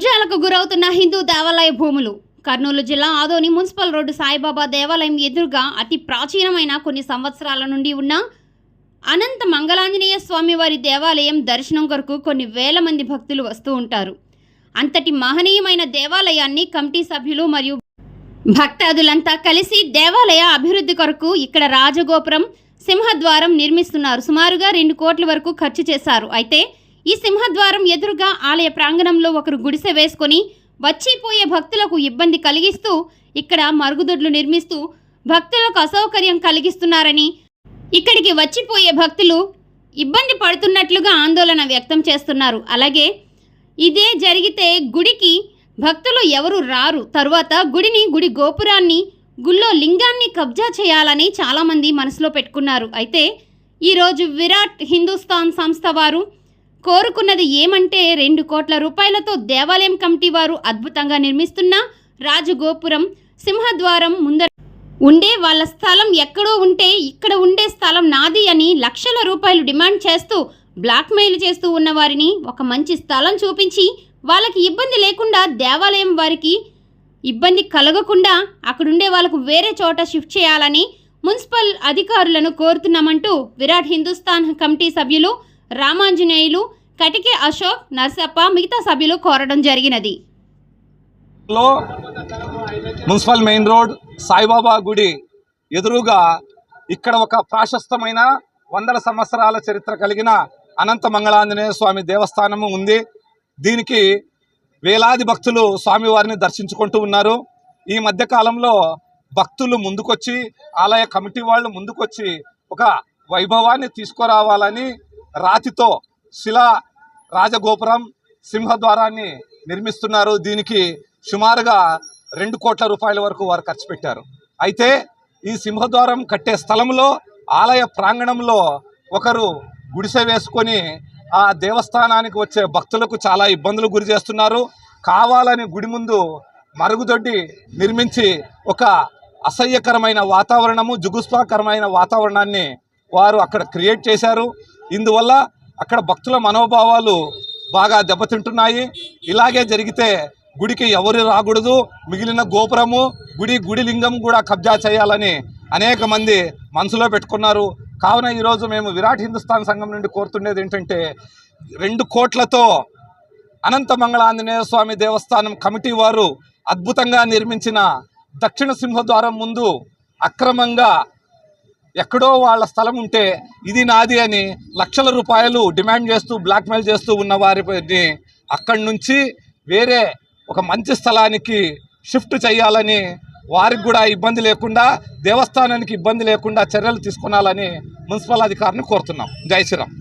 కబ్జాలకు గురవుతున్న హిందూ దేవాలయ భూములు. కర్నూలు జిల్లా ఆదోని మున్సిపల్ రోడ్డు సాయిబాబా దేవాలయం ఎదురుగా అతి ప్రాచీనమైన కొన్ని సంవత్సరాల నుండి ఉన్న అనంత మంగళాంజనేయ స్వామివారి దేవాలయం దర్శనం కొరకు కొన్ని వేల మంది భక్తులు వస్తూ ఉంటారు. అంతటి మహనీయమైన దేవాలయాన్ని కమిటీ సభ్యులు మరియు భక్తాదులంతా కలిసి దేవాలయ అభివృద్ధి కొరకు ఇక్కడ రాజగోపురం సింహద్వారం నిర్మిస్తున్నారు. సుమారుగా రెండు కోట్ల వరకు ఖర్చు చేశారు. అయితే ఈ సింహద్వారం ఎదురుగా ఆలయ ప్రాంగణంలో ఒకరు గుడిసె వేసుకొని వచ్చిపోయే భక్తులకు ఇబ్బంది కలిగిస్తూ ఇక్కడ మరుగుదొడ్లు నిర్మిస్తూ భక్తులకు అసౌకర్యం కలిగిస్తున్నారని ఇక్కడికి వచ్చిపోయే భక్తులు ఇబ్బంది పడుతున్నట్లుగా ఆందోళన వ్యక్తం చేస్తున్నారు. అలాగే ఇదే జరిగితే గుడికి భక్తులు ఎవరు రారు. తరువాత గుడిని గుడి గోపురాన్ని గుళ్ళో లింగాన్ని కబ్జా చేయాలని చాలామంది మనసులో పెట్టుకున్నారు. అయితే ఈరోజు విరాట్ హిందుస్థాన్ సంస్థ వారు కోరుకున్నది ఏమంటే రెండు కోట్ల రూపాయలతో దేవాలయం కమిటీ వారు అద్భుతంగా నిర్మిస్తున్న రాజగోపురం సింహద్వారం ముందర ఉండే వాళ్ళ స్థలం ఎక్కడో ఉంటే ఇక్కడ ఉండే స్థలం నాది అని లక్షల రూపాయలు డిమాండ్ చేస్తూ బ్లాక్మెయిల్ చేస్తూ ఉన్న వారిని ఒక మంచి స్థలం చూపించి వాళ్ళకి ఇబ్బంది లేకుండా దేవాలయం వారికి ఇబ్బంది కలగకుండా అక్కడుండే వాళ్ళకు వేరే చోట షిఫ్ట్ చేయాలని మున్సిపల్ అధికారులను కోరుతున్నామంటూ విరాట్ హిందుస్థాన్ కమిటీ సభ్యులు రామాంజనేయులు కటికే అశోక్ నర్సప్ప మిగతా సభ్యులు కోరడం జరిగినది. లో మున్సిపల్ మెయిన్ రోడ్ సాయిబాబా గుడి ఎదురుగా ఇక్కడ ఒక ప్రాశస్తమైన వందల సంవత్సరాల చరిత్ర కలిగిన అనంత మంగళాంజనేయ స్వామి దేవస్థానము ఉంది. దీనికి వేలాది భక్తులు స్వామివారిని దర్శించుకుంటూ ఉన్నారు. ఈ మధ్య కాలంలో భక్తులు ముందుకొచ్చి ఆలయ కమిటీ వాళ్ళు ముందుకొచ్చి ఒక వైభవాన్ని తీసుకురావాలని రాతితో శిలా రాజగోపురం సింహద్వారాన్ని నిర్మిస్తున్నారు. దీనికి సుమారుగా రెండు కోట్ల రూపాయల వరకు వారు ఖర్చు పెట్టారు. అయితే ఈ సింహద్వారం కట్టే స్థలంలో ఆలయ ప్రాంగణంలో ఒకరు గుడిసె వేసుకొని ఆ దేవస్థానానికి వచ్చే భక్తులకు చాలా ఇబ్బందులు గురి చేస్తున్నారు. కావాలని గుడి ముందు మరుగుదొడ్డి నిర్మించి ఒక అసహ్యకరమైన వాతావరణము జుగుస్పాకరమైన వాతావరణాన్ని వారు అక్కడ క్రియేట్ చేశారు. ఇందువల్ల అక్కడ భక్తుల మనోభావాలు బాగా దెబ్బతింటున్నాయి. ఇలాగే జరిగితే గుడికి ఎవరు రాకూడదు. మిగిలిన గోపురము గుడి గుడి లింగం కూడా కబ్జా చేయాలని అనేక మంది మనసులో పెట్టుకున్నారు. కావున ఈరోజు మేము విరాట్ హిందుస్థాన్ సంఘం నుండి కోరుతుండేది ఏంటంటే రెండు కోట్లతో అనంత మంగళాంజనేయ స్వామి దేవస్థానం కమిటీ వారు అద్భుతంగా నిర్మించిన దక్షిణ సింహద్వారం ముందు అక్రమంగా ఎక్కడో వాళ్ళ స్థలం ఉంటే ఇది నాది అని లక్షల రూపాయలు డిమాండ్ చేస్తూ బ్లాక్మెయిల్ చేస్తూ ఉన్న వారిని అక్కడి నుంచి వేరే ఒక మంచి స్థలానికి షిఫ్ట్ చేయాలని వారికి కూడా ఇబ్బంది లేకుండా దేవస్థానానికి ఇబ్బంది లేకుండా చర్యలు తీసుకునాలని మున్సిపల్ అధికారిని కోరుతున్నాం. జై శ్రీరామ్.